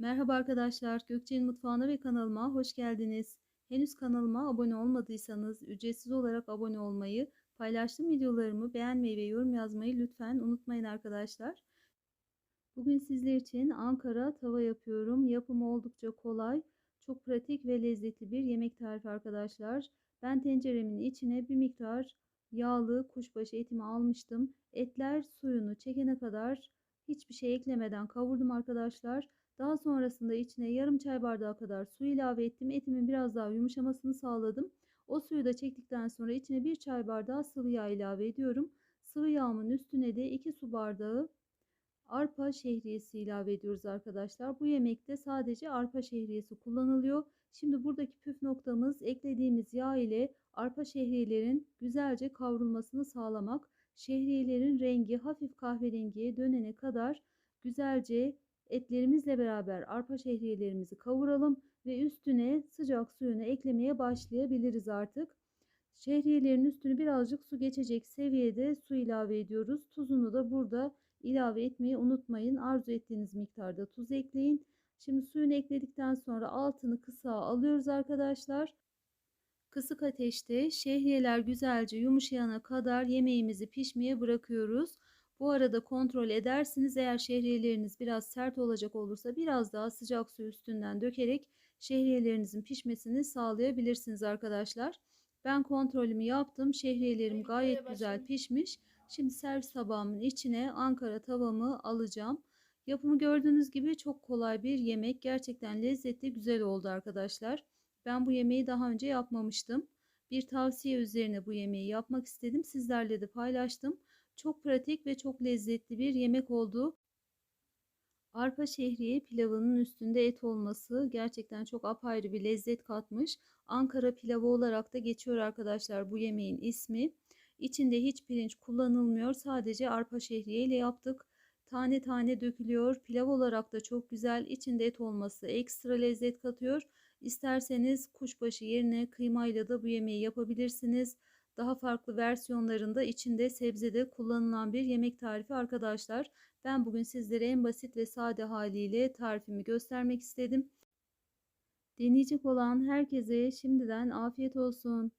Merhaba arkadaşlar, Gökçe'nin mutfağına ve kanalıma hoş geldiniz. Henüz kanalıma abone olmadıysanız ücretsiz olarak abone olmayı, paylaştığım videolarımı beğenmeyi ve yorum yazmayı lütfen unutmayın arkadaşlar. Bugün sizler için Ankara tava yapıyorum. Yapımı oldukça kolay, çok pratik ve lezzetli bir yemek tarifi arkadaşlar. Ben tenceremin içine bir miktar yağlı kuşbaşı etimi almıştım. Etler suyunu çekene kadar hiçbir şey eklemeden kavurdum arkadaşlar. Daha sonrasında içine yarım çay bardağı kadar su ilave ettim. Etimin biraz daha yumuşamasını sağladım. O suyu da çektikten sonra içine bir çay bardağı sıvı yağ ilave ediyorum. Sıvı yağımın üstüne de 2 su bardağı arpa şehriyesi ilave ediyoruz arkadaşlar. Bu yemekte sadece arpa şehriyesi kullanılıyor. Şimdi buradaki püf noktamız eklediğimiz yağ ile arpa şehriyelerin güzelce kavrulmasını sağlamak. Şehriyelerin rengi hafif kahverengiye dönene kadar güzelce etlerimizle beraber arpa şehriyelerimizi kavuralım ve üstüne sıcak suyunu eklemeye başlayabiliriz artık. Şehriyelerin üstünü birazcık su geçecek seviyede su ilave ediyoruz. Tuzunu da burada ilave etmeyi unutmayın. Arzu ettiğiniz miktarda tuz ekleyin. Şimdi suyunu ekledikten sonra altını kısa alıyoruz arkadaşlar. Kısık ateşte şehriyeler güzelce yumuşayana kadar yemeğimizi pişmeye bırakıyoruz. Bu arada kontrol edersiniz eğer şehriyeleriniz biraz sert olacak olursa biraz daha sıcak su üstünden dökerek şehriyelerinizin pişmesini sağlayabilirsiniz arkadaşlar. Ben kontrolümü yaptım. Şehriyelerim gayet güzel pişmiş. Şimdi servis tabağımın içine Ankara tavamı alacağım. Yapımı gördüğünüz gibi çok kolay bir yemek. Gerçekten lezzetli güzel oldu arkadaşlar. Ben bu yemeği daha önce yapmamıştım. Bir tavsiye üzerine bu yemeği yapmak istedim. Sizlerle de paylaştım. Çok pratik ve çok lezzetli bir yemek oldu. Arpa şehriye pilavının üstünde et olması gerçekten çok apayrı bir lezzet katmış. Ankara pilavı olarak da geçiyor arkadaşlar bu yemeğin ismi. İçinde hiç pirinç kullanılmıyor. Sadece arpa şehriye ile yaptık. Tane tane dökülüyor. Pilav olarak da çok güzel. İçinde et olması ekstra lezzet katıyor. İsterseniz kuşbaşı yerine kıymayla da bu yemeği yapabilirsiniz. Daha farklı versiyonlarında içinde sebze de kullanılan bir yemek tarifi arkadaşlar. Ben bugün sizlere en basit ve sade haliyle tarifimi göstermek istedim. Deneyecek olan herkese şimdiden afiyet olsun.